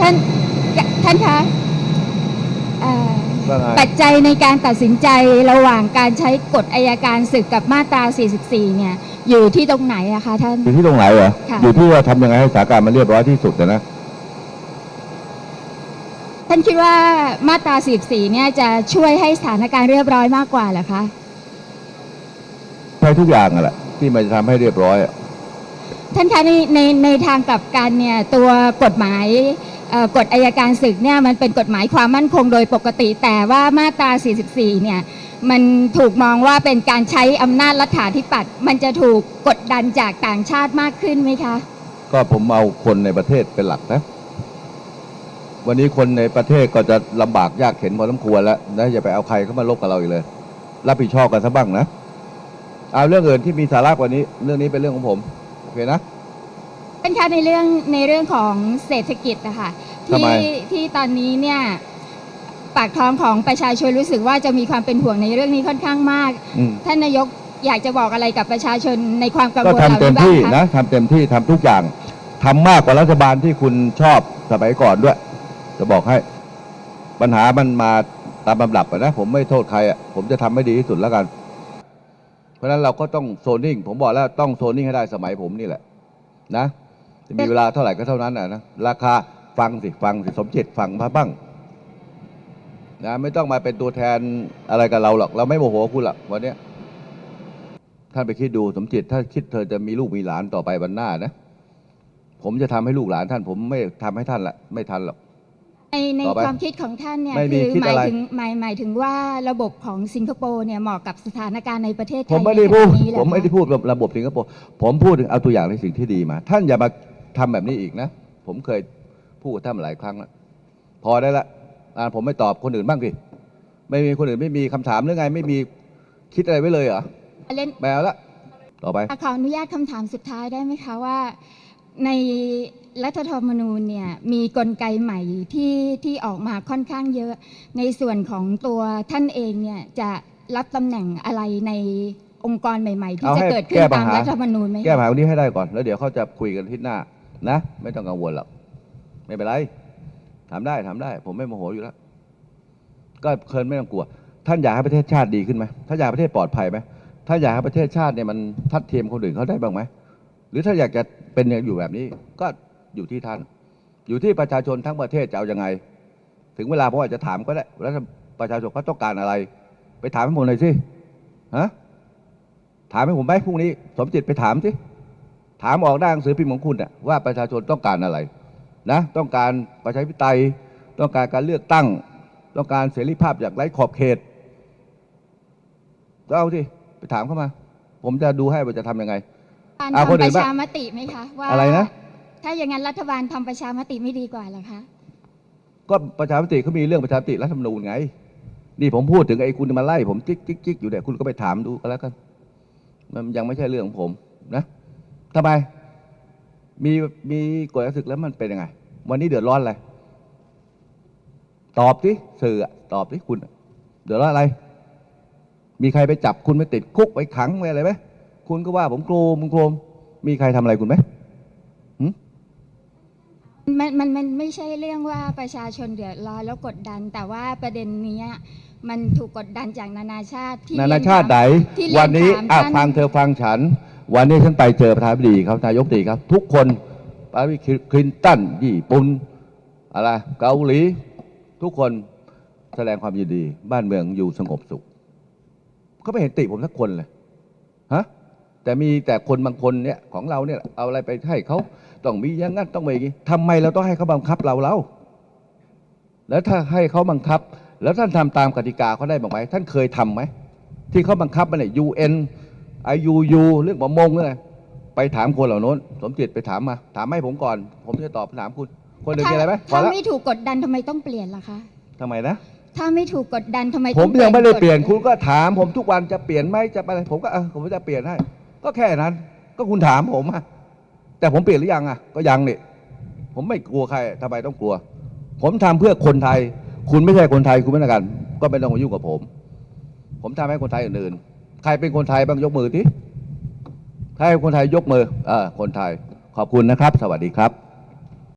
ท่านท่านคะเอ่อว่าไงปัจจัยในการตัดสินใจระหว่างการใช้กฎอายการศึกกับมาตรา 44 เนี่ย อยู่ที่ตรงไหนอะคะท่าน อยู่ที่ตรงไหนเหรอค่ะอยู่ที่ว่าทำยังไงให้สถานการณ์มันเรียบร้อยที่สุดนะนะ ท่านคิดว่ามาตรา 44 เนี่ยจะช่วยให้สถานการณ์เรียบร้อยมากกว่าเหรอคะ ใช้ทุกอย่างอะแหละที่มันจะทำให้เรียบร้อยอะท่านคะในในในทางกลับกันเนี่ยตัวกฎหมายเอ่อ กฎอายการศึกเนี่ยมันเป็นกฎหมายความมั่นคงโดยปกติ แต่ว่ามาตรา 44 เนี่ยมันถูกมองว่าเป็นการใช้อำนาจรัฐาธิปัตย์มันจะถูกกดดันจากต่างชาติมากขึ้นไหมคะ ก็ผมเอาคนในประเทศเป็นหลักนะ วันนี้คนในประเทศก็จะลำบากยากเข็นพอสมควรแล้วนะอย่าไปเอาใครเข้ามาลบกับเราอีกเลย รับผิดชอบกันซะบ้างนะ เอาเรื่องอื่นที่มีสาระกว่านี้ เรื่องนี้เป็นเรื่องของผม โอเคนะเป็นคะในเรื่องในเรื่องของเศรษฐกิจนะคะ ทำไม ที่ที่ตอนนี้เนี่ยปากท้องของประชาชนรู้สึกว่าจะมีความเป็นห่วงในเรื่องนี้ค่อนข้างมาก อืม ท่านนายกอยากจะบอกอะไรกับประชาชนในความกังก็วลทำเหล่าเต็นี้มบ้างที่คะ นะทำเต็มที่ทำทุกอย่างทำมากกว่ารัฐบาลที่คุณชอบสมัยก่อนด้วย จะบอกให้ปัญหามันมาตามลำดับอะนะ ผมไม่โทษใครอะผมจะทำให้ดีที่สุดแล้วกัน เพราะฉะนั้นเราก็ต้องโซนนิ่ง ผมบอกแล้วต้องโซนนิ่งให้ได้สมัยผมนี่แหละ นะ จะมีเวลาเท่าไหร่ก็เท่านั้นนะนะราคา ฟังสิฟังสิสมจิตฟังมาบ้างนะไม่ต้องมาเป็นตัวแทนอะไรกับเราหรอก เราไม่โมโหคุณหรอกวันเนี้ยท่านไปคิดดูสมจิต ถ้าคิดเธอจะมีลูกมีหลานต่อไปวันหน้านะ ผมจะทำให้ลูกหลานท่าน ผมไม่ทำให้ท่านละไม่ทันหรอกในในต่อไปความคิดของท่านเนี่ยไม่มีคือคิดหมายอะไรถึงหมายหมายถึงว่าระบบของสิงคโปร์เนี่ยเหมาะกับสถานการณ์ในประเทศไทยผมไม่ได้พูดในขณะนี้เหรอผมไม่ได้คะพูดระบบสิงคโปร์ผมพูดถึงเอาตัวอย่างในสิ่งที่ดีมา ท่านอย่ามาทำแบบนี้อีกนะ ผมเคย พูดกับท่านมาหลายครั้งแล้วพอได้ละอ่าผมไม่ตอบคนอื่นบ้างสิไม่มีคนอื่นไม่มีคำถามหรือไง ไม่มีคิดอะไรไว้เลยเหรอเล่นไม่เอาละต่อไปขออนุญาตคำถามสุดท้ายได้ไหมคะว่าในรัฐธรรมนูญเนี่ยมีกลไกใหม่ที่ที่ออกมาค่อนข้างเยอะ ในส่วนของตัวท่านเองเนี่ยจะรับตำแหน่งอะไรในองค์กรใหม่ ๆ ที่เอาจะให้เกิดขึ้นแก้ปัญตามหารัฐธรรมนูญไหมคะแก้ปัญหาวันนี้ให้ได้ก่อน แล้วเดี๋ยวเขาจะคุยกันอาที่หน้านะ ไม่ต้องกังวลหรอก ไม่เป็นไรทำได้ทำได้ ผมไม่โมโหอยู่แล้ว ก็เคินไม่ต้องกลัว ท่านอยากให้ประเทศชาติดีขึ้นไหมท่านอยากประเทศปลอดภัยไหมถ้านอยากให้ประเทศชาติเนี่ยมันทัดเทียมคนอื่นเขาได้บ้างไหมหรือถ้าอยากจะเป็นอยู่แบบนี้ ก็อยู่ที่ท่าน อยู่ที่ประชาชนทั้งประเทศจะเอาอยังไง ถึงเวลาผมอาจจะถามก็ได้แล้วประชาชนเขาต้องการอะไร ไปถามให้ผมหน่อยสิฮะถามให้ผมไหมพรุ่งนี้ สมจิตไปถามสิถามออกได้าหนังสือพิมพ์ของคุณน่ะว่าประชาชนต้องการอะไร นะต้องการประชาธิปไตย ต้องการการเลือกตั้ง ต้องการเสรีภาพอย่างไร้ขอบเขตก็เอาสิไปถามเข้ามา ผมจะดูให้ว่าจะทำยังไงการเอาคนทำปอื่นระบ้างชามติไหมคะว่าอะไรนะ ถ้าอย่างนั้นรัฐบาลทำประชามติไม่ดีกว่าเหรอคะก็ประชาธิปไตยเขามีเรื่องประชาธิปไตยรัฐธรรมนูญไง นี่ผมพูดถึงไอ้คุณมาไล่ผมจิ๊กจิ๊กจิ๊กอยู่เนี่ยคุณก็ไปถามดูก็แล้วกัน มันยังไม่ใช่เรื่องของผมนะทำไม มีมีกฎศึกแล้วมันเป็นยังไง วันนี้เดือดร้อนอะไร ตอบสิสื่ออะตอบสิคุณอะเดือดร้อนอะไร มีใครไปจับคุณไปติดคุกไปขังไปอะไรไหมคุณก็ว่าผมโกรมโกรมมีใครทำอะไรคุณไหมมันมันมันไม่ใช่เรื่องว่าประชาชนเดือดร้อนแล้วกดดัน แต่ว่าประเด็นเนี้ยมันถูกกดดันจากนานาชาติที่นานาชาติไหนที่เรียวันนี้ถามอะท่านฟังเธอฟังฉัน วันนี้ฉันไปเจอประธานาธิบดีครับนายกตีครับ ทุกคนประธานาธิบดีคลินตันญี่ปุ่นอะไรเกาหลี ทุกคนแสดงความยินดี บ้านเมืองอยู่สงบสุขเขาไม่เห็นติผมสักคนเลยฮะแต่มีแต่คนบางคนเนี่ยของเราเนี่ยเอาอะไรไปให้เขาต้องมีอย่างนั้นต้องมีอย่างนี้ทำไมเราต้องให้เขาบังคับเราเล่าแล้วถ้าให้เขาบังคับ แล้วท่านทำตามกติกาเขาได้บ้างไหมท่านเคยทำไหมที่เขาบังคับมันเนี่ยยูเอ็น IUU เรื่องประมงเรื่องอะไรไปถามคนเหล่านั้นสมจิตไปถามมา ถามให้ผมก่อน ผมจะตอบคำถามคุณ คนอื่นมีอะไรไหมพอถ้าแล้วไม่ถูกกดดันทำไมต้องเปลี่ยนล่ะคะ ทำไมนะ ถ้าไม่ถูกกดดันทำไมผต้อมงยังไม่ได้เปลี่ยนกฎคุณก็ถามผมทุกวันจะเปลี่ยนไหมจะอะไรผมก็เออผมจะเปลี่ยนให้ก็แค่นั้น ก็คุณถามผมอะแต่ผมเปลี่ยนหรือยังอะก็ยังนี่ผมไม่กลัวใครทำไมต้องกลัว ผมทำเพื่อคนไทย คุณไม่ใช่คนไทยคุณไม่ต้องกัน ก็ไม่ต้องมายุ่งกับผม ผมทำให้คนไทยอื่นๆใครเป็นคนไทยบ้างยกมือทีใครเป็นคนไทยยกมือเออคนไทยขอบคุณนะครับ สวัสดีครับ